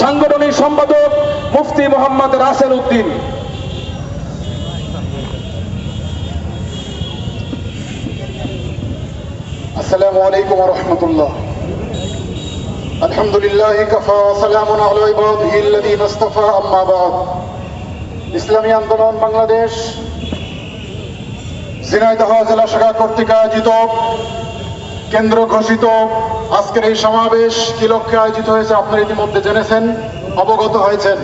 সাংগঠনিক সম্পাদক মুফতি মোহাম্মদ রাসেল উদ্দিন السلام عليكم ورحمة الله الحمد لله كفى وسلام على عباده الذين اصطفى أما بعد ইসলামী আন্দোলন বাংলাদেশ ঝিনাইদহ জেলা শাখা কর্তৃক আয়োজিত কেন্দ্র ঘোষিত। আজকের এই সমাবেশ কি লক্ষ্যে আয়োজিত হয়েছে আপনারা ইতিমধ্যে জেনেছেন, অবগত হয়েছেন।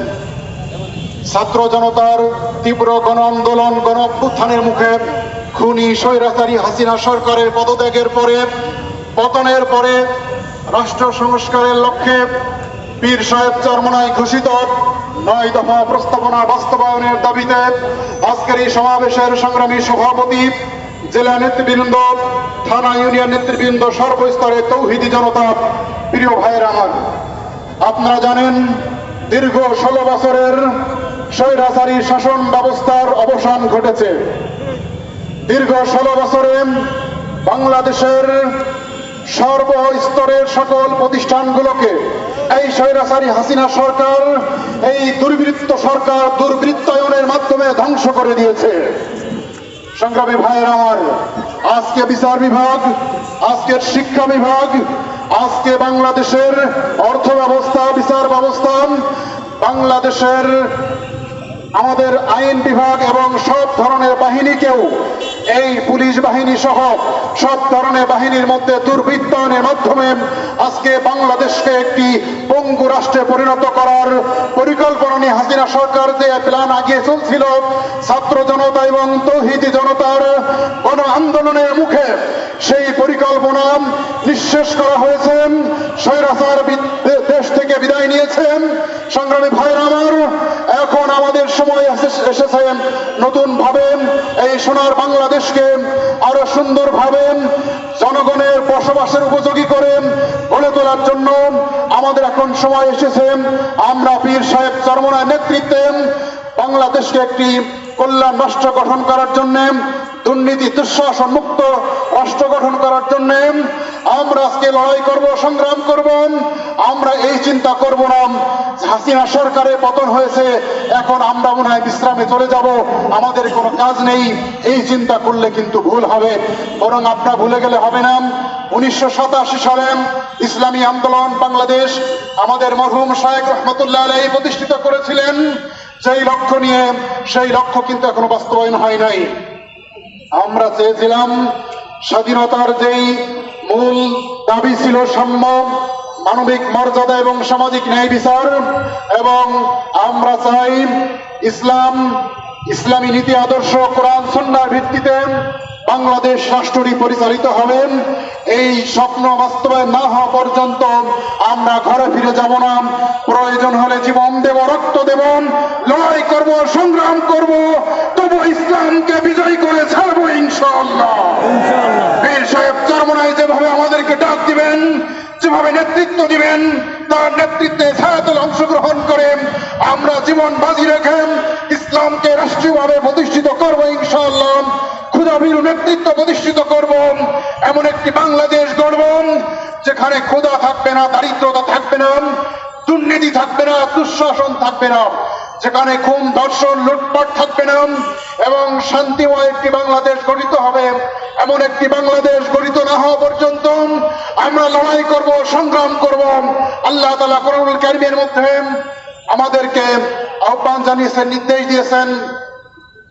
ছাত্র জনতার তীব্র গণ আন্দোলন, গণ অভ্যুত্থানের মুখে খুনি স্বৈরাচারী হাসিনা সরকারের পদত্যাগের পরে, পতনের পরে রাষ্ট্র সংস্কারের লক্ষ্যে পীর সাহেব চরমনায় ঘোষিত নয় দফা প্রস্তাবনা বাস্তবায়নের দাবিতে আজকের এই সমাবেশের সংগ্রামী সভাপতি জেলা নেতৃবৃন্দ, থানা ইউনিয়ন নেতৃবৃন্দ, সর্বস্তরে তৌহিদি জনতা, প্রিয় ভাইয়ের আমার। আপনারা জানেন, দীর্ঘ ষোলো বছরের স্বৈরাচারী শাসন ব্যবস্থার অবসান ঘটেছে। দীর্ঘ ষোলো বছরে বাংলাদেশের সর্বস্তরের সকল প্রতিষ্ঠানগুলোকে এই স্বৈরাচারী হাসিনা সরকার, এই দুর্বৃত্ত সরকার দুর্বৃত্তায়নের মাধ্যমে ধ্বংস করে দিয়েছে। সংগ্রামী ভাইয়ের আমার, আজকে বিচার বিভাগ, আজকের শিক্ষা বিভাগ, আজকে বাংলাদেশের অর্থ ব্যবস্থা বিচার ব্যবস্থা বাংলাদেশের আমাদের আইন বিভাগ এবং সব ধরনের বাহিনীকেও এই পুলিশ বাহিনী সহ সব ধরনের বাহিনীর মধ্যে দুর্বৃত্তায়নের মাধ্যমে আজকে বাংলাদেশকে একটি পঙ্গু রাষ্ট্রে পরিণত করার পরিকল্পনা নিয়ে হাসিনা সরকার যে প্ল্যান আগিয়ে চলছিল, ছাত্র জনতা এবং তৌহিদি জনতার গণ আন্দোলনের মুখে সেই পরিকল্পনা নিঃশেষ করা হয়েছে। স্বৈরাচার দেশ থেকে বিদায় নিয়েছেন। সংগ্রামী ভাইয়ের আমার, এখন আমাদের সময় এসে- এসেছে। নতুন ভাবে এই সোনার বাংলাদেশকে আরও সুন্দর ভাবে জনগণের বসবাসের উপযোগী করেন, গড়ে তোলার জন্য আমাদের এখন সময় এসেছে। আমরা পীর সাহেব চরমনার নেতৃত্বে বাংলাদেশকে একটি কল্যাণ রাষ্ট্র গঠন করার জন্য দুর্নীতি, দুঃশাসন মুক্ত রাষ্ট্র গঠন করার জন্য আমরা আজকে লড়াই করব, সংগ্রাম করব। আমরা এই চিন্তা করব না। হাসিনা সরকারের পতন হয়েছে, এখন আমরা মনে হয় বিশ্রামে চলে যাব। আমাদের কোনো কাজ নেই। এই চিন্তা করলে কিন্তু ভুল হবে। বরং আপনারা ভুলে গেলে হবে না। উনিশশো সাতাশি সালে ইসলামী আন্দোলন বাংলাদেশ আমাদের মরহুম শাহেক রহমতুল্লাহ আলাই প্রতিষ্ঠিত করেছিলেন। যেই লক্ষ্য নিয়ে, সেই লক্ষ্য কিন্তু এখনও বাস্তবায়ন হয় নাই। আমরা চেয়েছিলাম স্বাধীনতার যেই মূল দাবি ছিল সাম্য মানবিক মর্যাদা এবং সামাজিক ন্যায় বিচার, এবং আমরা চাই ইসলাম, ইসলামী নীতি আদর্শ, কোরআন সন্ন্যার ভিত্তিতে বাংলাদেশ রাষ্ট্রটি পরিচালিত হবে। এই স্বপ্ন বাস্তবায়ন না হওয়া পর্যন্ত আমরা ঘরে ফিরে যাব না। প্রয়োজন হলে জীবন দেব, রক্ত দেব, লড়াই করব, সংগ্রাম করব। তবু ইসলামকে বিজয় করে ছাড়বো ইনশাআল্লাহ। বীর সাহেব চরমনায় যেভাবে আমাদেরকে ডাক দিবেন যেভাবে নেতৃত্ব দিবেন তার নেতৃত্বে ছায়াতল অংশগ্রহণ করে আমরা জীবন বাজি রেখে ইসলামকে রাষ্ট্রীয়ভাবে প্রতিষ্ঠিত করব ইনশাআল্লাহ। ক্ষুদাভীর নেতৃত্ব প্রতিষ্ঠিত করব। এমন একটি বাংলাদেশ গড়ব যেখানে ক্ষুধা থাকবে না দারিদ্রতা থাকবে না দুর্নীতি থাকবে না দুঃশাসন থাকবে না। যেখানে খুন ধর্ষণ লুটপাট থাকবে না এবং শান্তিময় একটি বাংলাদেশ গঠিত হবে এমন একটি বাংলাদেশ গঠিত না হওয়া পর্যন্ত আমরা লড়াই করব সংগ্রাম করব আল্লাহ তালা করুল কারিমের মধ্যে আমাদেরকে আহ্বান জানিয়েছেন নির্দেশ দিয়েছেন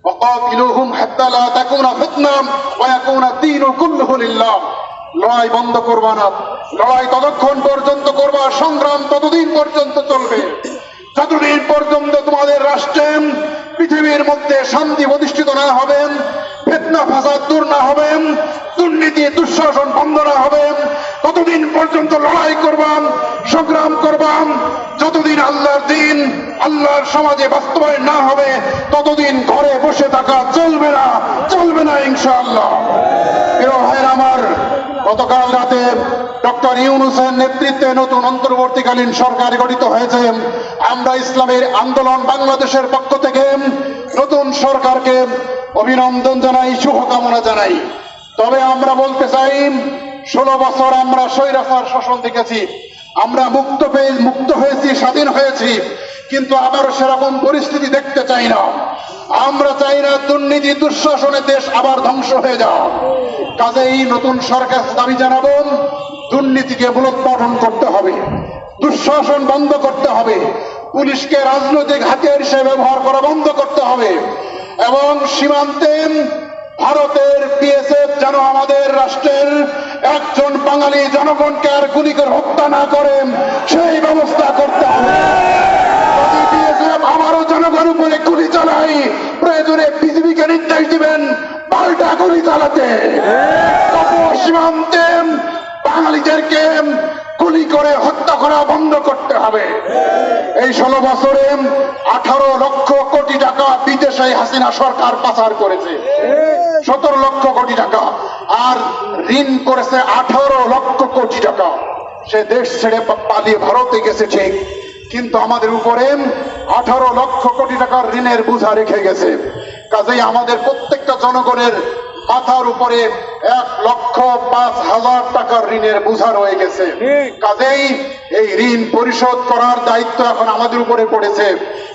وقاتلوهم حتى لا تكون فتنة ويكون الدين كله لله লড়াই বন্ধ করবা না লড়াই ততক্ষণ পর্যন্ত করবা সংগ্রাম ততদিন পর্যন্ত চলবে যতদিন পর্যন্ত তোমাদের রাষ্ট্রে পৃথিবীর মধ্যে শান্তি প্রতিষ্ঠিত না হবে, ফেতনা, ফাসাদ দূর না হবে, দুর্নীতি, দুঃশাসন বন্ধ না হবে, ততদিন পর্যন্ত লড়াই করবাম সংগ্রাম করবাম যতদিন আল্লাহর দিন, আল্লাহর সমাজে বাস্তবায়ন না হবে, ততদিন ঘরে বসে থাকা চলবে না চলবে না ইনশাআল্লাহ। প্রিয় ভাইয়ের আমার গতকাল রাতে ডক্টর ইউনুসের নেতৃত্বে নতুন অন্তর্বর্তীকালীন সরকার গঠিত হয়েছে। আমরা ইসলামের আন্দোলন বাংলাদেশের পক্ষ থেকে নতুন সরকারকে অভিনন্দন জানাই, শুভকামনা জানাই। তবে আমরা বলতে চাই, ষোলো বছর আমরা স্বৈরাচার শাসন দেখেছি। আমরা মুক্ত পেয়ে, মুক্ত হয়েছি, স্বাধীন হয়েছি। কিন্তু আবার সেরকম পরিস্থিতি দেখতে চাই না। আমরা চাই না দুর্নীতি দুঃশাসনে দেশ আবার ধ্বংস হয়ে যাও কাজেই নতুন সরকার দাবি জানাব দুর্নীতিকে মূলোৎপাটন করতে হবে, দুঃশাসন বন্ধ করতে হবে, পুলিশকে রাজনৈতিক হাতিয়ার হিসেবে ব্যবহার করা বন্ধ করতে হবে, এবং সীমান্তে ভারতের বিএসএফ যেন আমাদের রাষ্ট্রের একজন বাঙালি জনগণকে আর গুলি করে হত্যা না করেন সেই ব্যবস্থা করতে হবে যদি বিএসএফ আমারও জনগণ উপরে গুলি চালাই প্রয়োজনে পৃথিবীকে নির্দেশ দিবেন পাল্টা চালাতে সীমান্তে বাঙালিদেরকে গুলি করে হত্যা করা বন্ধ করতে হবে। এই ষোলো বছরে আঠারো লক্ষ কোটি টাকা বিদেশে হাসিনা সরকার পাচার করেছে। সতেরো লক্ষ কোটি টাকা। আর ঋণ করেছে আঠারো লক্ষ কোটি টাকা। সে দেশ ছেড়ে পালিয়ে ভারতে গেছে ঠিক। কিন্তু আমাদের উপরে আঠারো লক্ষ কোটি টাকার ঋণের বোঝা রেখে গেছে। কাজেই আমাদের প্রত্যেকটা জনগণের মাথার উপরে এক লক্ষ পাঁচ হাজার টাকার ঋণের বোঝা রয়ে গেছে। কাজেই এই ঋণ পরিশোধ করার দায়িত্ব এখন আমাদের উপরে পড়েছে।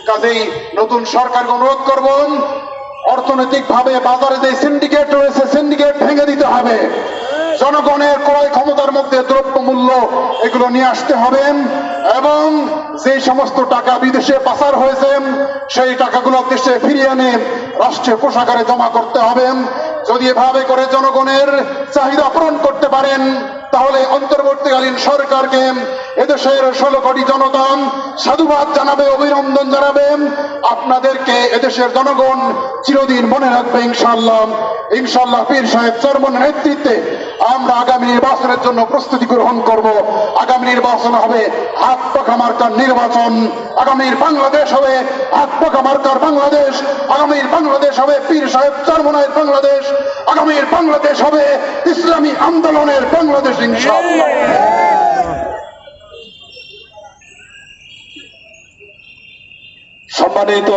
কাজেই নতুন সরকারকে অনুরোধ করব অর্থনৈতিক ভাবে বাজারে যে সিন্ডিকেট রয়েছে সিন্ডিকেট ভেঙে দিতে হবে। জনগণের ক্রয় ক্ষমতার মধ্যে দ্রব্যমূল্য এগুলো নিয়ে আসতে হবে এবং যে সমস্ত টাকা বিদেশে পাচার হয়েছে, সেই টাকাগুলো দেশে ফিরিয়ে এনে রাষ্ট্রীয় কোষাগারে জমা করতে হবে। যদি এভাবে করে জনগণের চাহিদা পূরণ করতে পারেন, তাহলে অন্তর্বর্তীকালীন সরকারকে এদেশের ষোলো কোটি জনগণ সাধুবাদ জানাবে, অভিনন্দন জানাবেন আপনাদেরকে এদেশের জনগণ চিরদিন মনে রাখবে ইনশাল্লাহ ইনশাল্লাহ পীর সাহেব চরমনের নেতৃত্বে আমরা আগামী নির্বাচনের জন্য প্রস্তুতি গ্রহণ করব। আগামী নির্বাচন হবে হাত পাখা মার্কার নির্বাচন। আগামীর বাংলাদেশ হবে হাত পাখা মার্কার বাংলাদেশ। আগামীর বাংলাদেশ হবে পীর সাহেব চরমনের বাংলাদেশ। আগামীর বাংলাদেশ হবে ইসলামী আন্দোলনের বাংলাদেশ, ইনশাআল্লাহ। সম্মানিত